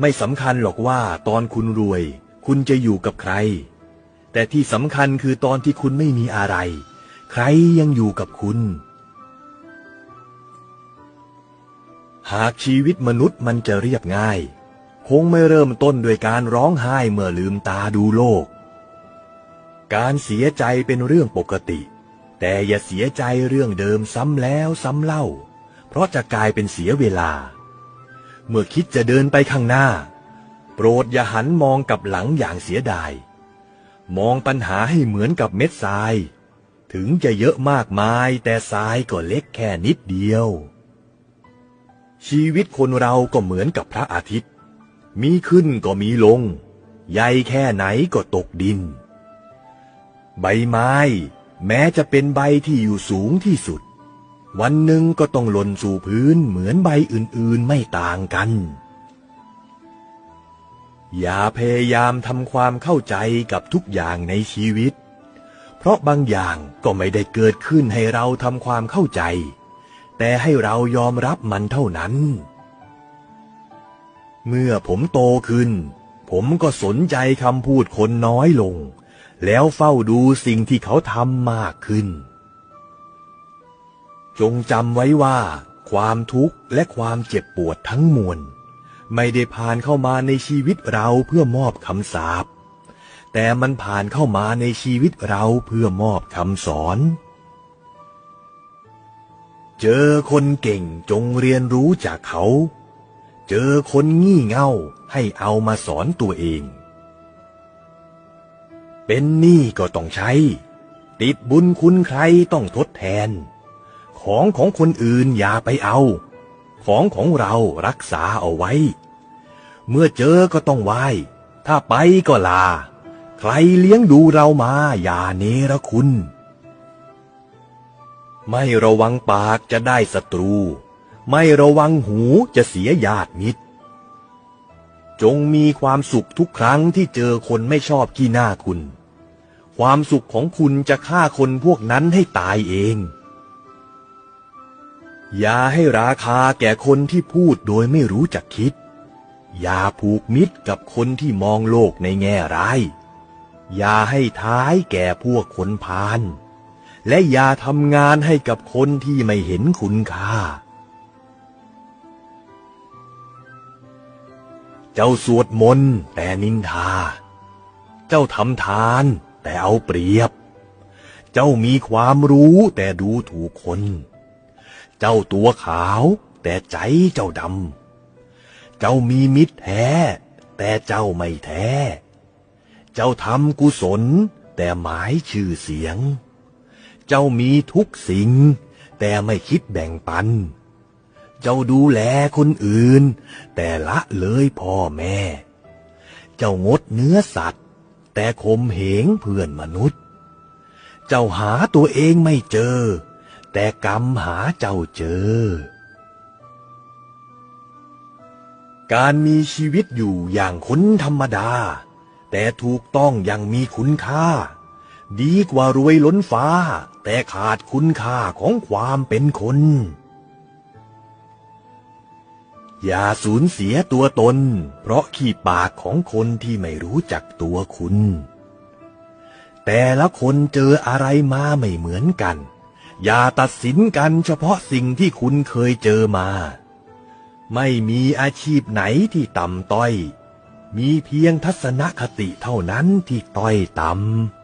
ไม่สำคัญหรอกว่าตอนคุณรวย คุณจะอยู่กับใคร แต่ที่สำคัญคือตอนที่คุณไม่มีอะไร ใครยังอยู่กับคุณ หากชีวิตมนุษย์มันจะเรียบง่าย คงไม่เริ่มต้นด้วยการร้องไห้เมื่อลืมตาดูโลก การเสียใจเป็นเรื่องปกติ แต่อย่าเสียใจเรื่องเดิมซ้ำแล้วซ้ำเล่า เพราะจะกลายเป็นเสียเวลา เมื่อคิดจะเดินไปข้างหน้า โปรดอย่าหันมองกลับหลังอย่างเสียดาย มองปัญหาให้เหมือนกับเม็ดทราย ถึงจะเยอะมากมายแต่ทรายก็เล็กแค่นิดเดียว ชีวิตคนเราก็เหมือนกับพระอาทิตย์ มีขึ้นก็มีลง ใหญ่แค่ไหนก็ตกดิน ใบไม้ แม้จะเป็นใบที่อยู่สูงที่สุด วันหนึ่งก็ต้องหล่นสู่พื้นเหมือนใบอื่นๆไม่ต่างกัน อย่าพยายามทำความเข้าใจกับทุกอย่างในชีวิต เพราะบางอย่างก็ไม่ได้เกิดขึ้นให้เราทำความเข้าใจ แต่ให้เรายอมรับมันเท่านั้น เมื่อผมโตขึ้น ผมก็สนใจคำพูดคนน้อยลง แล้วเฝ้าดูสิ่งที่เขาทำมากขึ้น จงจำไว้ว่า ความทุกข์และความเจ็บปวดทั้งมวล ไม่ได้ผ่านเข้ามาในชีวิตเราเพื่อมอบคำสาปแต่มันผ่านเข้ามาในชีวิตเราเพื่อมอบคำสอน เจอคนเก่งจงเรียนรู้จากเขา เจอคนงี่เง่าให้เอามาสอนตัวเอง เป็นหนี้ก็ต้องใช้ ติดบุญคุณใครต้องทดแทน ของของคนอื่นอย่าไปเอา ของของเรารักษาเอาไว้ เมื่อเจอก็ต้องไหว้ ถ้าไปก็ลา ใครเลี้ยงดูเรามาอย่าเนรคุณ ไม่ระวังปากจะได้ศัตรู ไม่ระวังหูจะเสียญาติมิตร จงมีความสุขทุกครั้งที่เจอคนไม่ชอบขี้หน้าคุณ ความสุขของคุณจะฆ่าคนพวกนั้นให้ตายเอง อย่าให้ราคาแก่คนที่พูดโดยไม่รู้จักคิด อย่าผูกมิตรกับคนที่มองโลกในแง่ร้าย อย่าให้ท้ายแก่พวกคนพาลและอย่าทำงานให้กับคนที่ไม่เห็นคุณค่า เจ้าสวดมนต์แต่นินทา เจ้าทำทานแต่เอาเปรียบ เจ้ามีความรู้แต่ดูถูกคน เจ้าตัวขาว แต่ใจเจ้าดำ เจ้ามีมิตรแท้ แต่เจ้าไม่แท้ เจ้าทำกุศล แต่หมายชื่อเสียง เจ้ามีทุกสิ่ง แต่ไม่คิดแบ่งปัน เจ้าดูแลคนอื่น แต่ละเลยพ่อแม่ เจ้างดเนื้อสัตว์ แต่ข่มเหงเพื่อนมนุษย์ เจ้าหาตัวเองไม่เจอ แต่กรรมหาเจ้าเจอ การมีชีวิตอยู่อย่างคนธรรมดา แต่ถูกต้องอย่างมีคุณค่า ดีกว่ารวยล้นฟ้า แต่ขาดคุณค่าของความเป็นคน อย่าสูญเสียตัวตน เพราะขี้ปากของคนที่ไม่รู้จักตัวคุณ แต่ละคนเจออะไรมาไม่เหมือนกัน อย่าตัดสินกันเฉพาะสิ่งที่คุณเคยเจอมา ไม่มีอาชีพไหนที่ต่ำต้อย มีเพียงทัศนคติเท่านั้นที่ต้อยต่ำ